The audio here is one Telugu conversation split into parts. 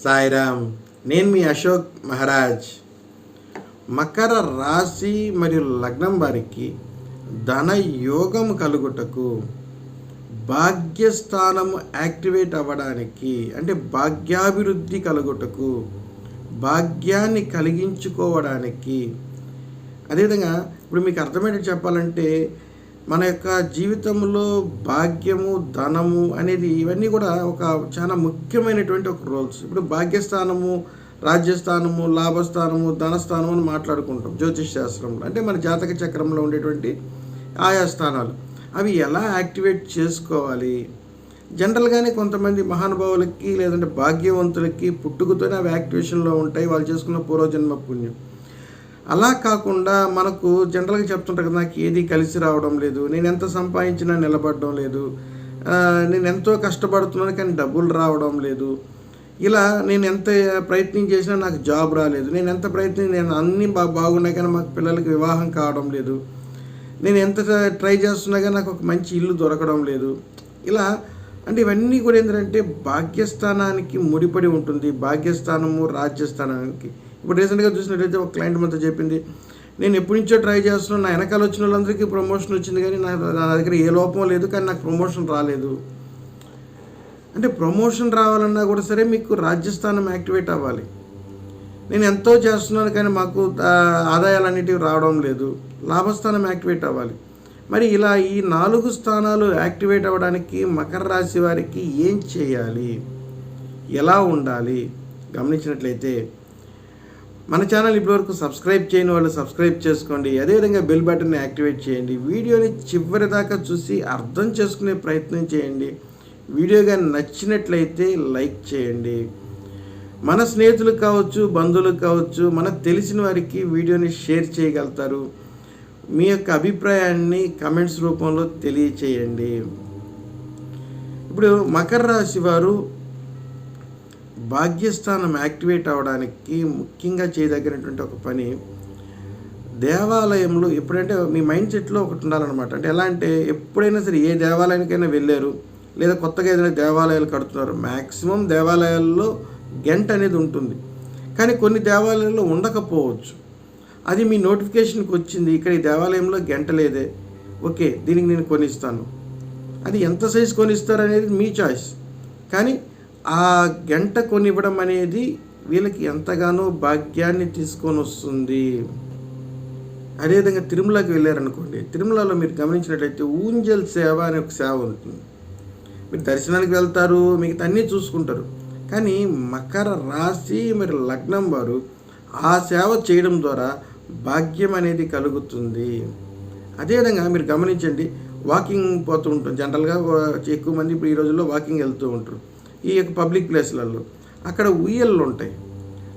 సాయిరామ్ నేను మీ అశోక్ మహారాజ్. మకర రాశి మరియు లగ్నం వారికి ధన యోగం కలుగుటకు భాగ్యస్థానము యాక్టివేట్ అవ్వడానికి అంటే భాగ్యాభివృద్ధి కలుగుటకు భాగ్యాన్ని కలిగించుకోవడానికి అదేవిధంగా ఇప్పుడు మీకు అర్థమయ్యేది చెప్పాలంటే మన యొక్క జీవితంలో భాగ్యము ధనము అనేది ఇవన్నీ కూడా ఒక చాలా ముఖ్యమైనటువంటి ఒక రోల్స్ ఇప్పుడు భాగ్యస్థానము రాజ్యస్థానము లాభస్థానము ధనస్థానము అని మాట్లాడుకుంటాం జ్యోతిష్ శాస్త్రంలో. అంటే మన జాతక చక్రంలో ఉండేటువంటి ఆయా స్థానాలు అవి ఎలా యాక్టివేట్ చేసుకోవాలి? జనరల్గానే కొంతమంది మహానుభావులకి లేదంటే భాగ్యవంతులకి పుట్టుకతోనే అవి యాక్టివేషన్లో ఉంటాయి. వాళ్ళు చేసుకున్న పూర్వజన్మ పుణ్యం. అలా కాకుండా మనకు జనరల్గా చెప్తుంటారు కదా నాకు ఏది కలిసి రావడం లేదు నేను ఎంత సంపాదించినా నిలబడడం లేదు నేను ఎంతో కష్టపడుతున్నాను కానీ డబ్బులు రావడం లేదు ఇలా నేను ఎంత ప్రయత్నం చేసినా నాకు జాబ్ రాలేదు నేను ఎంత ప్రయత్నం నేను అన్నీ బా బాగున్నాయి కానీ మాకు పిల్లలకి వివాహం కావడం లేదు నేను ఎంత ట్రై చేస్తున్నా కానీ నాకు ఒక మంచి ఇల్లు దొరకడం లేదు ఇలా అంటే ఇవన్నీ కూడా ఏంటంటే భాగ్యస్థానానికి ముడిపడి ఉంటుంది భాగ్యస్థానము రాజ్యస్థానానికి. ఇప్పుడు రీసెంట్గా చూసినట్లయితే ఒక క్లయింట్ మనతో చెప్పింది నేను ఎప్పటి నుంచో ట్రై చేస్తున్నాను నా వెనకాల వచ్చిన వాళ్ళందరికీ ప్రమోషన్ వచ్చింది కానీ నా నా దగ్గర ఏ లోపం లేదు కానీ నాకు ప్రమోషన్ రాలేదు. అంటే ప్రమోషన్ రావాలన్నా కూడా సరే మీకు రాజ్యస్థానం యాక్టివేట్ అవ్వాలి. నేను ఎంతో చేస్తున్నాను కానీ మాకు ఆదాయాలు అనేటివి రావడం లేదు లాభస్థానం యాక్టివేట్ అవ్వాలి. మరి ఇలా ఈ నాలుగు స్థానాలు యాక్టివేట్ అవ్వడానికి మకర రాశి వారికి ఏం చేయాలి? ఎలా ఉండాలి? గమనించినట్లయితే మన ఛానల్ ఇప్పటివరకు సబ్స్క్రైబ్ చేయని వాళ్ళు సబ్స్క్రైబ్ చేసుకోండి. అదేవిధంగా బెల్ బటన్ని యాక్టివేట్ చేయండి. వీడియోని చివరి దాకా చూసి అర్థం చేసుకునే ప్రయత్నం చేయండి. వీడియో కానీ నచ్చినట్లయితే లైక్ చేయండి. మన స్నేహితులకు కావచ్చు బంధువులకు కావచ్చు మనకు తెలిసిన వారికి వీడియోని షేర్ చేయగలుగుతారు. మీ యొక్క అభిప్రాయాన్ని కమెంట్స్ రూపంలో తెలియచేయండి. ఇప్పుడు మకర రాశి వారు భాగ్యస్థానం యాక్టివేట్ అవ్వడానికి ముఖ్యంగా చేయదగినటువంటి ఒక పని దేవాలయంలో ఎప్పుడంటే మీ మైండ్ సెట్లో ఒకటి ఉండాలన్నమాట. అంటే ఎలా అంటే ఎప్పుడైనా సరే ఏ దేవాలయానికైనా వెళ్ళారు లేదా కొత్తగా ఏదైనా దేవాలయాలు కడుతున్నారు మ్యాక్సిమం దేవాలయాల్లో గంట అనేది ఉంటుంది. కానీ కొన్ని దేవాలయాల్లో ఉండకపోవచ్చు. అది మీ నోటిఫికేషన్కి వచ్చింది ఇక్కడ ఈ దేవాలయంలో గంట లేదే ఓకే దీనికి నేను కొనిస్తాను. అది ఎంత సైజు కొనిస్తారు అనేది మీ చాయిస్. కానీ ఆ గంట కొనివ్వడం అనేది వీళ్ళకి ఎంతగానో భాగ్యాన్ని తీసుకొని వస్తుంది. అదేవిధంగా తిరుమలకి వెళ్ళారనుకోండి తిరుమలలో మీరు గమనించినట్లయితే ఊంజల్ సేవ అనే ఒక సేవ ఉంటుంది. మీరు దర్శనానికి వెళ్తారు మిగతా అన్నీ చూసుకుంటారు. కానీ మకర రాశి మరి లగ్నం వారు ఆ సేవ చేయడం ద్వారా భాగ్యం అనేది కలుగుతుంది. అదేవిధంగా మీరు గమనించండి వాకింగ్ పోతూ ఉంటాం జనరల్గా ఎక్కువ మంది ఇప్పుడు ఈ రోజుల్లో వాకింగ్ వెళ్తూ ఉంటారు. ఈ యొక్క పబ్లిక్ ప్లేస్లలో. అక్కడ ఉయ్యళ్ళు ఉంటాయి.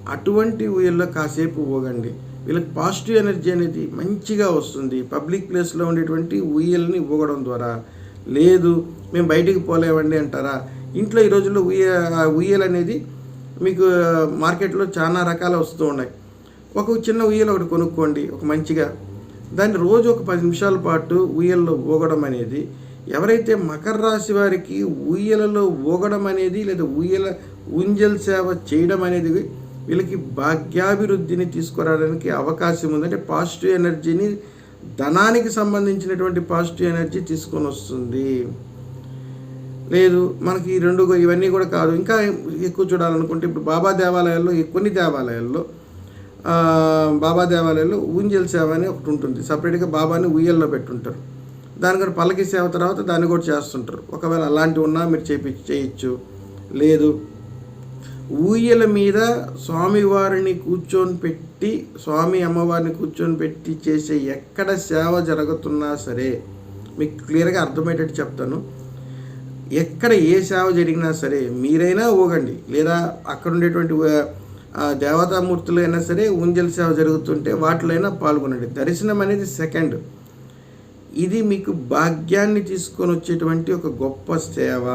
అటువంటి ఉయ్యల్లో కాసేపు ఊగండి వీళ్ళకి పాజిటివ్ ఎనర్జీ అనేది మంచిగా వస్తుంది. పబ్లిక్ ప్లేస్లో ఉండేటువంటి ఉయ్యల్ని ఊగడం ద్వారా. లేదు మేము బయటికి పోలేవండి అంటారా? ఇంట్లో ఈ రోజుల్లో ఉయ్య ఉయ్యలు అనేది మీకు మార్కెట్లో చాలా రకాలు వస్తూ ఉన్నాయి. ఒక చిన్న ఉయ్యలు ఒకటి కొనుక్కోండి ఒక మంచిగా. దాన్ని రోజు ఒక పది నిమిషాల పాటు ఉయ్యల్లో ఊగడం అనేది ఎవరైతే మకర రాశి వారికి ఊయలలో ఊగడం అనేది లేదా ఊయల ఊంజల్ సేవ చేయడం అనేది వీళ్ళకి భాగ్యాభివృద్ధిని తీసుకురావడానికి అవకాశం ఉంది. అంటే పాజిటివ్ ఎనర్జీని ధనానికి సంబంధించినటువంటి పాజిటివ్ ఎనర్జీ తీసుకొని వస్తుంది. లేదు మనకి ఈ రెండు ఇవన్నీ కూడా కాదు. ఇంకా ఎక్కువ చూడాలనుకుంటే ఇప్పుడు బాబా దేవాలయాల్లో కొన్ని దేవాలయాల్లో బాబా దేవాలయాల్లో ఊంజల్ సేవ అని ఒకటి ఉంటుంది. సపరేట్గా బాబాని ఉయ్యల్లో పెట్టుంటారు. దాని కూడా పల్లకి సేవ తర్వాత దాన్ని కూడా చేస్తుంటారు. ఒకవేళ అలాంటివి ఉన్నా మీరు చేపి చేయొచ్చు. లేదు. ఊయల మీద స్వామివారిని కూర్చొని పెట్టి స్వామి అమ్మవారిని కూర్చొని పెట్టి చేసే ఎక్కడ సేవ జరుగుతున్నా సరే మీకు క్లియర్గా అర్థమయ్యేటట్టు చెప్తాను. ఎక్కడ ఏ సేవ జరిగినా సరే మీరైనా ఊగండి. లేదా అక్కడ ఉండేటువంటి దేవతామూర్తులైనా అయినా సరే ఉంజల్ సేవ జరుగుతుంటే వాటిలో అయినా పాల్గొనండి. దర్శనం అనేది సెకండ్. ఇది మీకు భాగ్యాన్ని తీసుకొని వచ్చేటువంటి ఒక గొప్ప సేవ.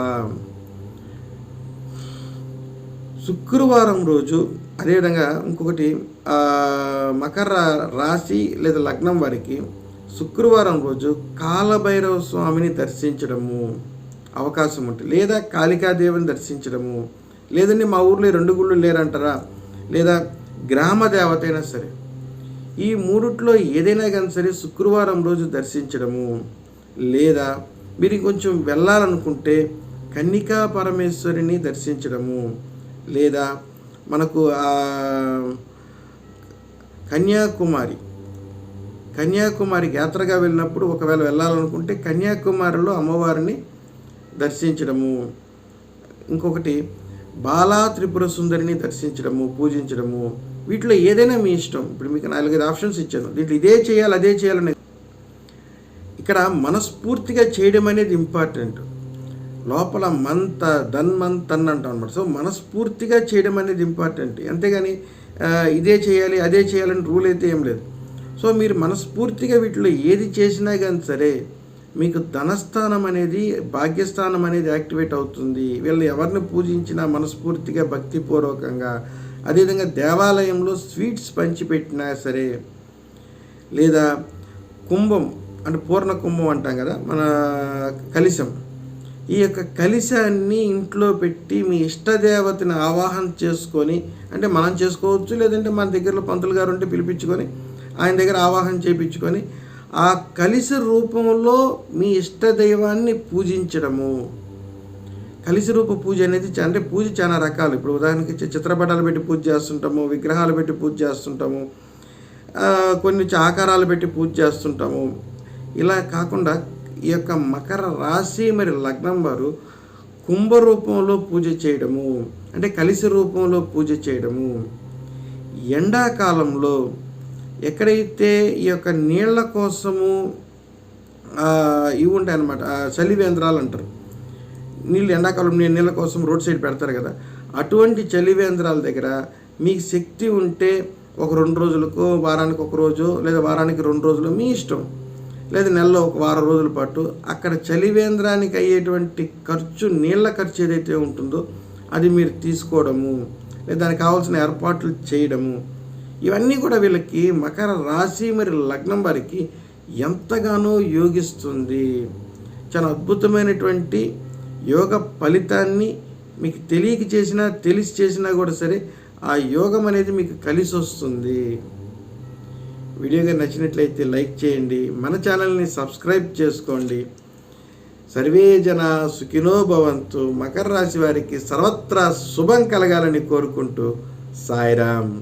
శుక్రవారం రోజు అదేవిధంగా ఇంకొకటి మకర రాశి లేదా లగ్నం వారికి శుక్రవారం రోజు కాలభైరవ స్వామిని దర్శించడము అవకాశం ఉంటుంది లేదా కాళికాదేవిని దర్శించడము లేదంటే మా ఊర్లో రెండు గుళ్ళు లేరంటారా లేదా గ్రామ దేవత అయినా సరే. ఈ మూడిట్లో ఏదైనా కానీ సరే శుక్రవారం రోజు దర్శించడము లేదా మీరు కొంచెం వెళ్ళాలనుకుంటే కన్నికా పరమేశ్వరిని దర్శించడము లేదా మనకు కన్యాకుమారి కన్యాకుమారి యాత్రగా వెళ్ళినప్పుడు ఒకవేళ వెళ్ళాలనుకుంటే కన్యాకుమారిలో అమ్మవారిని దర్శించడము. ఇంకొకటి బాలా త్రిపుర సుందరిని దర్శించడము పూజించడము. వీటిలో ఏదైనా మీ ఇష్టం. ఇప్పుడు మీకు నాలుగైదు ఆప్షన్స్ ఇచ్చాను. దీంట్లో ఇదే చేయాలి అదే చేయాలని ఇక్కడ మనస్ఫూర్తిగా చేయడం అనేది ఇంపార్టెంట్. లోపల మంత దన్ మంత్ అన్ అంటాం అనమాట సో మనస్ఫూర్తిగా చేయడం అనేది ఇంపార్టెంట్. అంతేగాని ఇదే చేయాలి అదే చేయాలని రూల్ అయితే ఏం లేదు. సో మీరు మనస్ఫూర్తిగా వీటిలో ఏది చేసినా కానీ సరే మీకు ధనస్థానం అనేది భాగ్యస్థానం అనేది యాక్టివేట్ అవుతుంది. వీళ్ళు ఎవరిని పూజించినా మనస్ఫూర్తిగా భక్తిపూర్వకంగా అదేవిధంగా దేవాలయంలో స్వీట్స్ పంచిపెట్టినా సరే లేదా కుంభం అంటే పూర్ణ కుంభం అంటాం కదా మన కలిశం. ఈ యొక్క కలిశాన్ని ఇంట్లో పెట్టి మీ ఇష్టదేవతని ఆవాహన చేసుకొని అంటే మనం చేసుకోవచ్చు లేదంటే మన దగ్గరలో పంతులు గారు ఉంటే పిలిపించుకొని ఆయన దగ్గర ఆవాహన చేయించుకొని ఆ కలిశ రూపంలో మీ ఇష్టదైవాన్ని పూజించడము. కలిసి రూప పూజ అనేది అంటే పూజ చాలా రకాలు. ఇప్పుడు ఉదాహరణకి చిత్రపటాలు పెట్టి పూజ చేస్తుంటాము విగ్రహాలు పెట్టి పూజ చేస్తుంటాము కొన్ని చ- ఆకారాలు పెట్టి పూజ చేస్తుంటాము. ఇలా కాకుండా ఈ యొక్క మకర రాశి మరి లగ్నం వారు కుంభ రూపంలో పూజ చేయడము అంటే కలిసి రూపంలో పూజ చేయడము. ఎండాకాలంలో ఎక్కడైతే ఈ యొక్క నీళ్ళ కోసము ఇవి ఉంటాయి అన్నమాట చలివేంద్రాలు అంటారు. నీళ్ళు ఎండాకాలం నీళ్ళ కోసం రోడ్ సైడ్ పెడతారు కదా. అటువంటి చలివేంద్రాల దగ్గర మీకు శక్తి ఉంటే ఒక రెండు రోజులకు వారానికి ఒక రోజు లేదా వారానికి రెండు రోజులు మీ ఇష్టం. లేదా నెలలో ఒక వారం రోజుల పాటు అక్కడ చలివేంద్రానికి అయ్యేటువంటి ఖర్చు నీళ్ళ ఖర్చు ఏదైతే ఉంటుందో అది మీరు తీసుకోవడము లేదా దానికి కావాల్సిన ఏర్పాట్లు చేయడము ఇవన్నీ కూడా వీళ్ళకి మకర రాశి మరి లగ్నం వారికి ఎంతగానో యోగిస్తుంది. చాలా అద్భుతమైనటువంటి యోగ ఫలితాన్ని మీకు తెలియక చేసినా తెలిసి చేసినా కూడా సరే ఆ యోగం అనేది మీకు కలిసి వస్తుంది. వీడియోగా నచ్చినట్లయితే లైక్ చేయండి మన ఛానల్ని సబ్స్క్రైబ్ చేసుకోండి. సర్వే జన సుఖినో భవంతు. మకర రాశి వారికి సర్వత్రా శుభం కలగాలని కోరుకుంటూ సాయిరామ్.